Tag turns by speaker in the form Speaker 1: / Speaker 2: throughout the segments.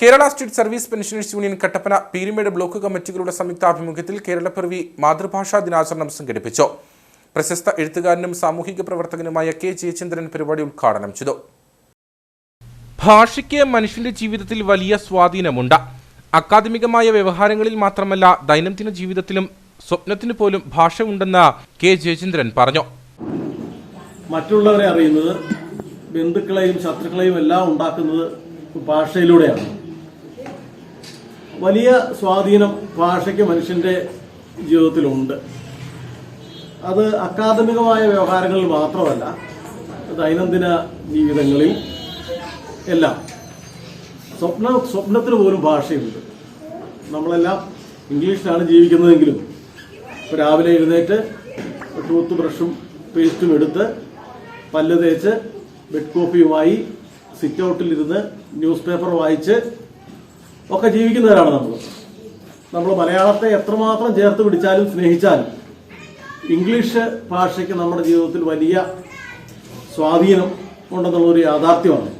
Speaker 1: Kerala state service pensioners union Kattappana Peermade block കമ്മിറ്റികളുടെ സംയുക്താഭിമുഖ്യത്തിൽ കേരളപ്പിറവി മാതൃഭാഷാ ദിനാചരണം സംഘടിപ്പിച്ചു. പ്രശസ്ത എഴുത്തുകാരനും സാമൂഹിക പ്രവർത്തകനുമായ കെ ജയചന്ദ്രൻ പരിപാടി ഉദ്ഘാടനം ചെയ്തു. ഭാഷയ്ക്ക് മനുഷ്യന്റെ ജീവിതത്തിൽ വലിയ സ്വാധീനമുണ്ട്. അക്കാദമികമായ വ്യവഹാരങ്ങളിൽ മാത്രമല്ല ദൈനംദിന ജീവിതത്തിലും സ്വപ്നത്തിന് പോലും ഭാഷ ഉണ്ടെന്ന് കെ ജയചന്ദ്രൻ പറഞ്ഞു.
Speaker 2: മറ്റുള്ളവരെ അറിയുന്നത് ബന്ധുക്കളെയും ശത്രുക്കളെയും എല്ലാം ഉണ്ടാക്കുന്നത് ഭാഷയിലൂടെയാണ്. വലിയ സ്വാധീനം ഭാഷയ്ക്ക് മനുഷ്യന്റെ ജീവിതത്തിലുണ്ട്. അത് അക്കാദമികമായ വ്യവഹാരങ്ങളിൽ മാത്രമല്ല ദൈനംദിന ജീവിതങ്ങളിൽ എല്ലാം. സ്വപ്ന സ്വപ്നത്തിന് പോലും ഭാഷയുണ്ട്. നമ്മളെല്ലാം ഇംഗ്ലീഷിലാണ് ജീവിക്കുന്നതെങ്കിലും രാവിലെ എഴുന്നേറ്റ് ടൂത്ത് ബ്രഷും പേസ്റ്റും എടുത്ത് പല്ല് തേച്ച് ബെഡ് കോപ്പിയുമായി സിറ്റ് ഔട്ടിലിരുന്ന് ന്യൂസ് പേപ്പർ വായിച്ച് ഒക്കെ ജീവിക്കുന്നവരാണ് നമ്മൾ നമ്മൾ മലയാളത്തെ എത്രമാത്രം ചേർത്ത് പിടിച്ചാലും സ്നേഹിച്ചാലും ഇംഗ്ലീഷ് ഭാഷയ്ക്ക് നമ്മുടെ ജീവിതത്തിൽ വലിയ സ്വാധീനം ഉണ്ടെന്നുള്ളൊരു യാഥാർത്ഥ്യമാണ്.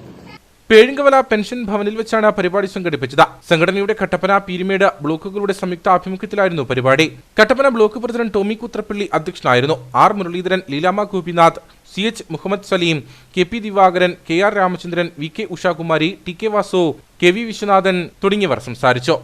Speaker 1: പേഴുങ്കവല പെൻഷൻ ഭവനിൽ വെച്ചാണ് പരിപാടി സംഘടിപ്പിച്ചത്. സംഘടനയുടെ കട്ടപ്പന പീരിമേട് ബ്ലോക്കുകളുടെ സംയുക്ത ആഭിമുഖ്യത്തിലായിരുന്നു പരിപാടി. കട്ടപ്പന ബ്ലോക്ക് പ്രസിഡന്റ് ടോമി കുത്രപ്പള്ളി അധ്യക്ഷനായിരുന്നു. R Muraleedharan Leelama Gopinath C H Muhammad Saleem K P Divakaran K R Ramachandran V K Ushakumari T K Vasu K V Viswanathan തുടങ്ങിയവർ സംസാരിച്ചു.